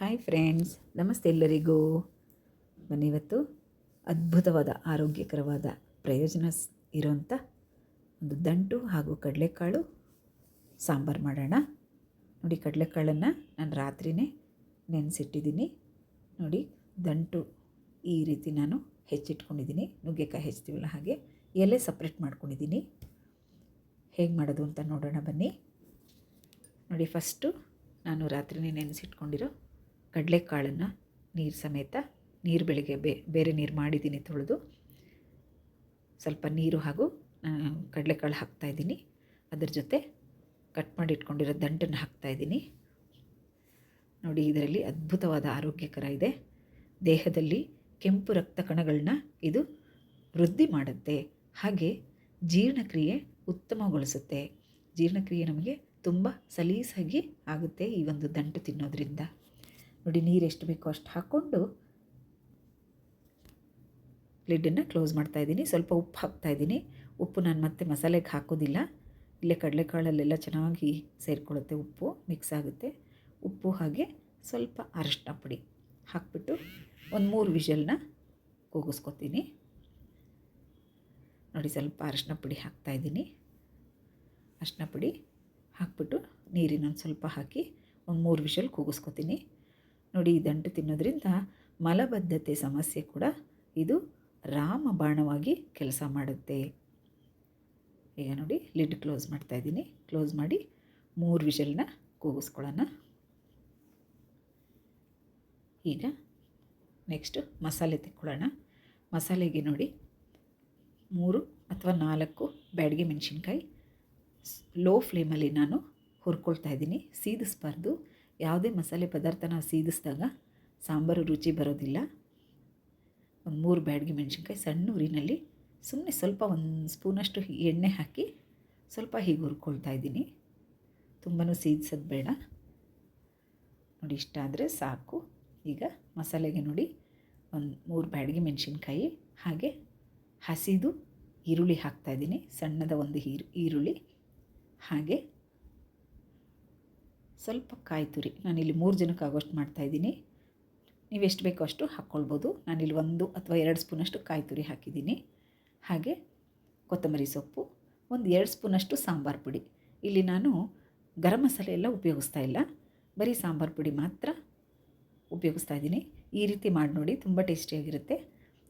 Hi friends, ನಮಸ್ತೆ ಎಲ್ಲರಿಗೂ. ನಾನಿವತ್ತು ಅದ್ಭುತವಾದ, ಆರೋಗ್ಯಕರವಾದ ಪ್ರಯೋಜನ ಇರೋಂಥ ಒಂದು ದಂಟು ಹಾಗೂ ಕಡಲೆಕಾಳು ಸಾಂಬಾರು ಮಾಡೋಣ. ನೋಡಿ, ಕಡಲೆಕಾಳನ್ನು ನಾನು ರಾತ್ರಿಯೇ ನೆನೆಸಿಟ್ಟಿದ್ದೀನಿ. ನೋಡಿ, ದಂಟು ಈ ರೀತಿ ನಾನು ಹೆಚ್ಚಿಟ್ಕೊಂಡಿದ್ದೀನಿ. ನುಗ್ಗೆಕಾಯಿ ಹೆಚ್ಚ್ತೀವಲ್ಲ ಹಾಗೆ, ಎಲೆ ಸಪ್ರೇಟ್ ಮಾಡ್ಕೊಂಡಿದ್ದೀನಿ. ಹೇಗೆ ಮಾಡೋದು ಅಂತ ನೋಡೋಣ ಬನ್ನಿ. ನೋಡಿ ಫಸ್ಟು ನಾನು ರಾತ್ರಿನೇ ನೆನೆಸಿಟ್ಕೊಂಡಿರೋ ಕಡಲೆಕಾಳನ್ನು ನೀರು ಸಮೇತ ನೀರು ಬೆಳಗ್ಗೆ ಬೇರೆ ನೀರು ಮಾಡಿದ್ದೀನಿ ತೊಳೆದು. ಸ್ವಲ್ಪ ನೀರು ಹಾಗೂ ಕಡಲೆಕಾಳು ಹಾಕ್ತಾಯಿದ್ದೀನಿ ಅದರ ಜೊತೆ ಕಟ್ ಮಾಡಿ ಇಟ್ಕೊಂಡಿರೋ ದಂಟನ್ನು ಹಾಕ್ತಾಯಿದ್ದೀನಿ ನೋಡಿ, ಇದರಲ್ಲಿ ಅದ್ಭುತವಾದ ಆರೋಗ್ಯಕರ ಇದೆ. ದೇಹದಲ್ಲಿ ಕೆಂಪು ರಕ್ತ ಕಣಗಳನ್ನ ಇದು ವೃದ್ಧಿ ಮಾಡುತ್ತೆ. ಹಾಗೆ ಜೀರ್ಣಕ್ರಿಯೆ ಉತ್ತಮಗೊಳಿಸುತ್ತೆ. ಜೀರ್ಣಕ್ರಿಯೆ ನಮಗೆ ತುಂಬ ಸಲೀಸಾಗಿ ಆಗುತ್ತೆ ಈ ಒಂದು ದಂಟು ತಿನ್ನೋದ್ರಿಂದ. ನೋಡಿ ನೀರು ಎಷ್ಟು ಬೇಕೋ ಅಷ್ಟು ಹಾಕ್ಕೊಂಡು ಲಿಡ್ಡನ್ನು ಕ್ಲೋಸ್ ಮಾಡ್ತಾ ಇದ್ದೀನಿ. ಸ್ವಲ್ಪ ಉಪ್ಪು ಹಾಕ್ತಾ ಇದ್ದೀನಿ. ಉಪ್ಪು ನಾನು ಮತ್ತೆ ಮಸಾಲೆಗೆ ಹಾಕೋದಿಲ್ಲ. ಇಲ್ಲೇ ಕಡಲೆಕಾಳಲ್ಲೆಲ್ಲ ಚೆನ್ನಾಗಿ ಸೇರಿಕೊಳ್ಳುತ್ತೆ ಉಪ್ಪು ಮಿಕ್ಸ್ ಆಗುತ್ತೆ. ಉಪ್ಪು ಹಾಗೆ ಸ್ವಲ್ಪ ಅರಶಿನ ಪುಡಿ ಹಾಕ್ಬಿಟ್ಟು ಒಂದು ಮೂರು ವಿಷಲ್ನ ಕೂಗಿಸ್ಕೊತೀನಿ. ನೋಡಿ ಸ್ವಲ್ಪ ಅರಿಶಿನ ಪುಡಿ ಹಾಕ್ತಾ ಇದ್ದೀನಿ. ಅರಿಶಿನ ಪುಡಿ ಹಾಕ್ಬಿಟ್ಟು ನೀರಿನೊಂದು ಸ್ವಲ್ಪ ಹಾಕಿ ಒಂದು ಮೂರು ವಿಷಲ್ ಕೂಗಿಸ್ಕೊತೀನಿ. ನೋಡಿ ದಂಟು ತಿನ್ನೋದ್ರಿಂದ ಮಲಬದ್ಧತೆ ಸಮಸ್ಯೆ ಕೂಡ ಇದು ರಾಮಬಾಣವಾಗಿ ಕೆಲಸ ಮಾಡುತ್ತೆ. ಈಗ ನೋಡಿ, ಲಿಡ್ ಕ್ಲೋಸ್ ಮಾಡ್ತಾ ಇದ್ದೀನಿ. ಕ್ಲೋಸ್ ಮಾಡಿ ಮೂರು ವಿಷಲ್ನ ಕೂಗಿಸ್ಕೊಳ್ಳೋಣ. ಈಗ ನೆಕ್ಸ್ಟು ಮಸಾಲೆ ತೆಕ್ಕೊಳ್ಳೋಣ. ಮಸಾಲೆಗೆ ನೋಡಿ, ಮೂರು ಅಥವಾ ನಾಲ್ಕು ಬ್ಯಾಡಿಗೆ ಮೆಣಸಿನ್ಕಾಯಿ. ಲೋ ಫ್ಲೇಮಲ್ಲಿ ನಾನು ಹುರ್ಕೊಳ್ತಾ ಇದ್ದೀನಿ. ಸೀದಿಸ್ಬಾರ್ದು ಯಾವುದೇ ಮಸಾಲೆ ಪದಾರ್ಥ ನಾವು ಸೀದಿಸಿದಾಗ ಸಾಂಬಾರು ರುಚಿ ಬರೋದಿಲ್ಲ. ಒಂದು ಮೂರು ಬ್ಯಾಡ್ಗೆ ಮೆಣಸಿನ್ಕಾಯಿ ಸಣ್ಣ ಉರಿನಲ್ಲಿ ಸುಮ್ಮನೆ ಸ್ವಲ್ಪ ಒಂದು ಸ್ಪೂನಷ್ಟು ಎಣ್ಣೆ ಹಾಕಿ ಸ್ವಲ್ಪ ಹೀಗೆ ಹುರ್ಕೊಳ್ತಾ ಇದ್ದೀನಿ. ತುಂಬಾ ಸೀದಿಸೋದು ಬೇಡ. ನೋಡಿ ಇಷ್ಟ ಆದರೆ ಸಾಕು. ಈಗ ಮಸಾಲೆಗೆ ನೋಡಿ ಒಂದು ಮೂರು ಬ್ಯಾಡ್ಗೆ ಮೆಣಸಿನ್ಕಾಯಿ ಹಾಗೆ ಹಸಿದು ಈರುಳ್ಳಿ ಹಾಕ್ತಾಯಿದ್ದೀನಿ ಸಣ್ಣದ ಒಂದು ಈರು ಈರುಳ್ಳಿ ಹಾಗೆ ಸ್ವಲ್ಪ ಕಾಯಿ ತುರಿ ನಾನಿಲ್ಲಿ ಮೂರು ಜನಕ್ಕೆ ಆಗೋಷ್ಟು ಮಾಡ್ತಾಯಿದ್ದೀನಿ. ನೀವು ಎಷ್ಟು ಬೇಕೋ ಅಷ್ಟು ಹಾಕ್ಕೊಳ್ಬೋದು. ನಾನಿಲ್ಲಿ ಒಂದು ಅಥವಾ ಎರಡು ಸ್ಪೂನಷ್ಟು ಕಾಯಿ ತುರಿ ಹಾಕಿದ್ದೀನಿ. ಹಾಗೆ ಕೊತ್ತಂಬರಿ ಸೊಪ್ಪು, ಒಂದು ಎರಡು ಸ್ಪೂನಷ್ಟು ಸಾಂಬಾರು ಪುಡಿ. ಇಲ್ಲಿ ನಾನು ಗರಂ ಮಸಾಲೆ ಎಲ್ಲ ಉಪಯೋಗಿಸ್ತಾ ಇಲ್ಲ. ಬರೀ ಸಾಂಬಾರು ಪುಡಿ ಮಾತ್ರ ಉಪಯೋಗಿಸ್ತಾ ಇದ್ದೀನಿ. ಈ ರೀತಿ ಮಾಡಿ ನೋಡಿ ತುಂಬ ಟೇಸ್ಟಿಯಾಗಿರುತ್ತೆ.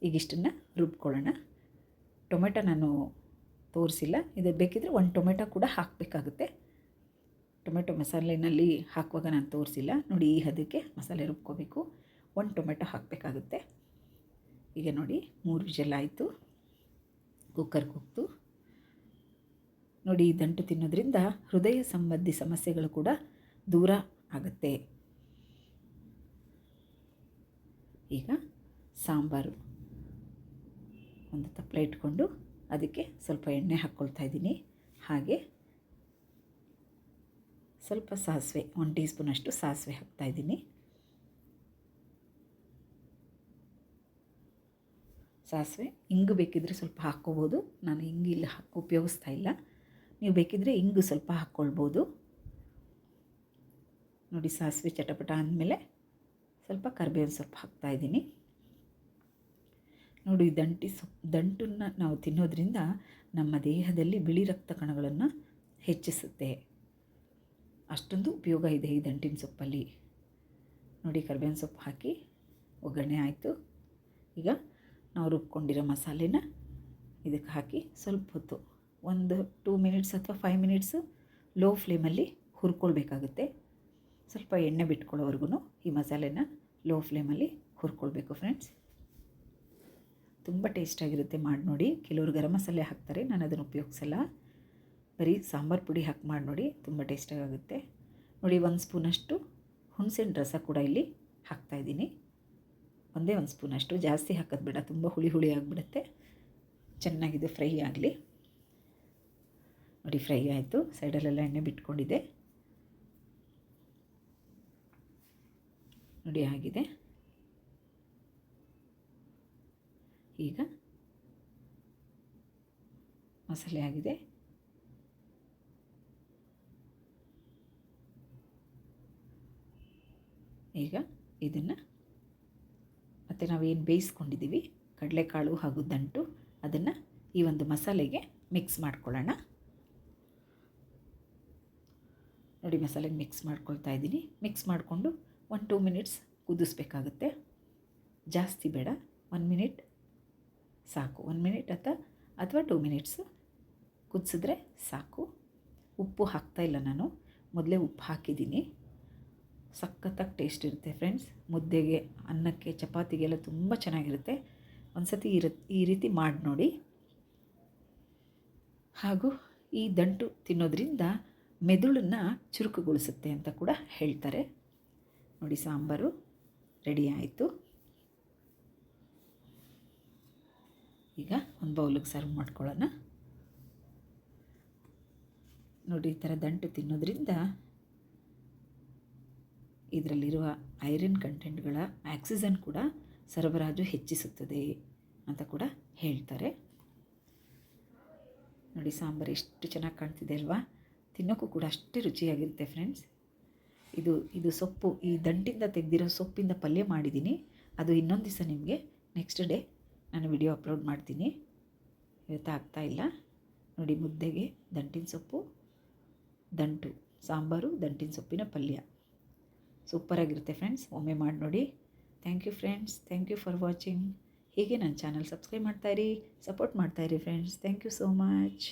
ಈಗ ಇಷ್ಟನ್ನು ರುಬ್ಕೊಳ್ಳೋಣ. ಟೊಮೆಟೊ ನಾನು ತೋರಿಸಿಲ್ಲ. ಇದು ಬೇಕಿದ್ರೆ ಒಂದು ಟೊಮೆಟೊ ಕೂಡ ಹಾಕಬೇಕಾಗುತ್ತೆ. ಟೊಮೆಟೊ ಮಸಾಲೆನಲ್ಲಿ ಹಾಕುವಾಗ ನಾನು ತೋರಿಸಿಲ್ಲ. ನೋಡಿ ಈ ಹದಕ್ಕೆ ಮಸಾಲೆ ರುಬ್ಕೋಬೇಕು. ಒಂದು ಟೊಮೆಟೊ ಹಾಕಬೇಕಾಗುತ್ತೆ. ಈಗ ನೋಡಿ ಮೂರು ವಿಷಲ್ ಆಯಿತು. ಕುಕ್ಕರ್ ಕುಕ್ತು ನೋಡಿ ಈ ದಂಟು ತಿನ್ನೋದ್ರಿಂದ ಹೃದಯ ಸಂಬಂಧಿ ಸಮಸ್ಯೆಗಳು ಕೂಡ ದೂರ ಆಗುತ್ತೆ. ಈಗ ಸಾಂಬಾರು. ಒಂದು ತಪ್ಪಲೆ ಇಟ್ಕೊಂಡು ಅದಕ್ಕೆ ಸ್ವಲ್ಪ ಎಣ್ಣೆ ಹಾಕ್ಕೊಳ್ತಾ ಇದ್ದೀನಿ. ಹಾಗೆ ಸ್ವಲ್ಪ ಸಾಸಿವೆ, ಒಂದು ಟೀ ಸ್ಪೂನಷ್ಟು ಸಾಸಿವೆ ಹಾಕ್ತಾಯಿದ್ದೀನಿ ಸಾಸಿವೆ ಇಂಗು ಬೇಕಿದ್ದರೆ ಸ್ವಲ್ಪ ಹಾಕ್ಕೋಬೋದು. ನಾನು ಇಂಗಿಲ್ಲ ಉಪಯೋಗಿಸ್ತಾ ಇಲ್ಲ. ನೀವು ಬೇಕಿದ್ದರೆ ಇಂಗು ಸ್ವಲ್ಪ ಹಾಕ್ಕೊಳ್ಬೋದು. ನೋಡಿ ಸಾಸಿವೆ ಚಟಪಟ ಅಂದಮೇಲೆ ಸ್ವಲ್ಪ ಕರಿಬೇವಿನ ಸೊಪ್ಪು ಹಾಕ್ತಾಯಿದ್ದೀನಿ ನೋಡಿ ದಂಟಿ ಸೊಪ್ಪು ದಂಟನ್ನು ನಾವು ತಿನ್ನೋದ್ರಿಂದ ನಮ್ಮ ದೇಹದಲ್ಲಿ ಬಿಳಿ ರಕ್ತ ಕಣಗಳನ್ನು ಹೆಚ್ಚಿಸುತ್ತೆ. ಅಷ್ಟೊಂದು ಉಪಯೋಗ ಇದೆ ಈ ದಂಟಿನ ಸೊಪ್ಪಲ್ಲಿ. ನೋಡಿ, ಕರ್ಬೇವಿನ ಸೊಪ್ಪು ಹಾಕಿ ಒಗ್ಗರಣೆ ಆಯಿತು. ಈಗ ನಾವು ರುಬ್ಕೊಂಡಿರೋ ಮಸಾಲೆನ ಇದಕ್ಕೆ ಹಾಕಿ ಸ್ವಲ್ಪ ಹೊತ್ತು, ಒಂದು ಟೂ ಮಿನಿಟ್ಸ್ ಅಥವಾ ಫೈವ್ ಮಿನಿಟ್ಸು ಲೋ ಫ್ಲೇಮಲ್ಲಿ ಹುರ್ಕೊಳ್ಬೇಕಾಗುತ್ತೆ. ಸ್ವಲ್ಪ ಎಣ್ಣೆ ಬಿಟ್ಕೊಳ್ಳೋವರೆಗೂ ಈ ಮಸಾಲೆನ ಲೋ ಫ್ಲೇಮಲ್ಲಿ ಹುರ್ಕೊಳ್ಬೇಕು ಫ್ರೆಂಡ್ಸ್ ತುಂಬ ಟೇಸ್ಟಾಗಿರುತ್ತೆ ಮಾಡಿ ನೋಡಿ, ಕೆಲವರು ಗರಂ ಮಸಾಲೆ ಹಾಕ್ತಾರೆ ನಾನು ಅದನ್ನು ಉಪಯೋಗಿಸಲ್ಲ. ಬರೀ ಸಾಂಬಾರು ಪುಡಿ ಹಾಕಿ ಮಾಡಿ ನೋಡಿ, ತುಂಬ ಟೇಸ್ಟಾಗುತ್ತೆ ನೋಡಿ, ಒಂದು ಸ್ಪೂನಷ್ಟು ಹುಣಸೆಹಣ್ಣು ರಸ ಕೂಡ ಇಲ್ಲಿ ಹಾಕ್ತಾಯಿದ್ದೀನಿ ಒಂದೇ ಒಂದು ಸ್ಪೂನಷ್ಟು ಜಾಸ್ತಿ ಹಾಕೋದು ಬೇಡ, ತುಂಬ ಹುಳಿ ಹುಳಿ ಆಗಿಬಿಡುತ್ತೆ. ಚೆನ್ನಾಗಿದೆ ಫ್ರೈ ಆಗಲಿ. ನೋಡಿ, ಫ್ರೈ ಆಯಿತು. ಸೈಡಲ್ಲೆಲ್ಲ ಎಣ್ಣೆ ಬಿಟ್ಕೊಂಡಿದೆ. ನೋಡಿ, ಆಗಿದೆ. ಈಗ ಮಸಾಲೆ ಆಗಿದೆ. ಈಗ ಇದನ್ನು ಮತ್ತು ನಾವೇನು ಬೇಯಿಸ್ಕೊಂಡಿದ್ದೀವಿ? ಕಡಲೆಕಾಳು ಹಾಗೂ ದಂಟು ಅದನ್ನು ಈ ಒಂದು ಮಸಾಲೆಗೆ ಮಿಕ್ಸ್ ಮಾಡ್ಕೊಳ್ಳೋಣ. ನೋಡಿ ಮಸಾಲೆಗೆ ಮಿಕ್ಸ್ ಮಾಡ್ಕೊಳ್ತಾ ಇದ್ದೀನಿ. ಮಿಕ್ಸ್ ಮಾಡಿಕೊಂಡು ಒನ್ ಟೂ ಮಿನಿಟ್ಸ್ ಕುದಿಸ್ಬೇಕಾಗುತ್ತೆ. ಜಾಸ್ತಿ ಬೇಡ. ಒನ್ ಮಿನಿಟ್ ಸಾಕು. ಒನ್ ಮಿನಿಟ್ ಅಥವಾ ಅಥವಾ ಟೂ ಮಿನಿಟ್ಸ್ ಕುದಿಸಿದ್ರೆ ಸಾಕು. ಉಪ್ಪು ಹಾಕ್ತಾಯಿಲ್ಲ ನಾನು. ಮೊದಲೇ ಉಪ್ಪು ಹಾಕಿದ್ದೀನಿ. ಸಖತ್ತಾಗಿ ಟೇಸ್ಟ್ ಇರುತ್ತೆ ಫ್ರೆಂಡ್ಸ್ ಮುದ್ದೆಗೆ, ಅನ್ನಕ್ಕೆ, ಚಪಾತಿಗೆಲ್ಲ ತುಂಬ ಚೆನ್ನಾಗಿರುತ್ತೆ. ಒಂದು ಸತಿ ಈ ಈ ರೀತಿ ಮಾಡಿ ನೋಡಿ. ಹಾಗೂ ಈ ದಂಟು ತಿನ್ನೋದ್ರಿಂದ ಮೆದುಳನ್ನು ಚುರುಕುಗೊಳಿಸುತ್ತೆ ಅಂತ ಕೂಡ ಹೇಳ್ತಾರೆ. ನೋಡಿ ಸಾಂಬಾರು ರೆಡಿ ಆಯಿತು. ಈಗ ಒಂದು ಬೌಲಿಗೆ ಸರ್ವ್ ಮಾಡ್ಕೊಳ್ಳೋಣ. ನೋಡಿ ಈ ಥರ ದಂಟು ತಿನ್ನೋದ್ರಿಂದ ಇದರಲ್ಲಿರುವ ಐರನ್ ಕಂಟೆಂಟ್ಗಳ ಆಕ್ಸಿಜನ್ ಕೂಡ ಸರಬರಾಜು ಹೆಚ್ಚಿಸುತ್ತದೆ ಅಂತ ಕೂಡ ಹೇಳ್ತಾರೆ. ನೋಡಿ, ಸಾಂಬಾರು ಎಷ್ಟು ಚೆನ್ನಾಗಿ ಕಾಣ್ತಿದೆ ಅಲ್ವಾ? ತಿನ್ನೋಕ್ಕೂ ಕೂಡ ಅಷ್ಟೇ ರುಚಿಯಾಗಿರುತ್ತೆ ಫ್ರೆಂಡ್ಸ್. ಇದು ಇದು ಸೊಪ್ಪು, ಈ ದಂಟಿಂದ ತೆಗೆದಿರೋ ಸೊಪ್ಪಿಂದ ಪಲ್ಯ ಮಾಡಿದ್ದೀನಿ. ಅದು ಇನ್ನೊಂದು ದಿವಸ ನಿಮಗೆ ನೆಕ್ಸ್ಟ್ ಡೇ ನಾನು ವಿಡಿಯೋ ಅಪ್ಲೋಡ್ ಮಾಡ್ತೀನಿ. ಇವತ್ತು ಆಗ್ತಾ ಇಲ್ಲ. ನೋಡಿ, ಮುದ್ದೆಗೆ ದಂಟಿನ ಸೊಪ್ಪು, ದಂಟು, ಸಾಂಬಾರು, ದಂಟಿನ ಸೊಪ್ಪಿನ ಪಲ್ಯ. ಸೂಪರಾಗಿರುತ್ತೆ ಫ್ರೆಂಡ್ಸ್. ಒಮ್ಮೆ ಮಾಡಿ ನೋಡಿ. Thank you friends thank you for watching ಹೀಗೆ ನನ್ನ ಚಾನಲ್ ಸಬ್ಸ್ಕ್ರೈಬ್ ಮಾಡ್ತಾಯಿರಿ support ಮಾಡ್ತಾಯಿರಿ friends thank you so much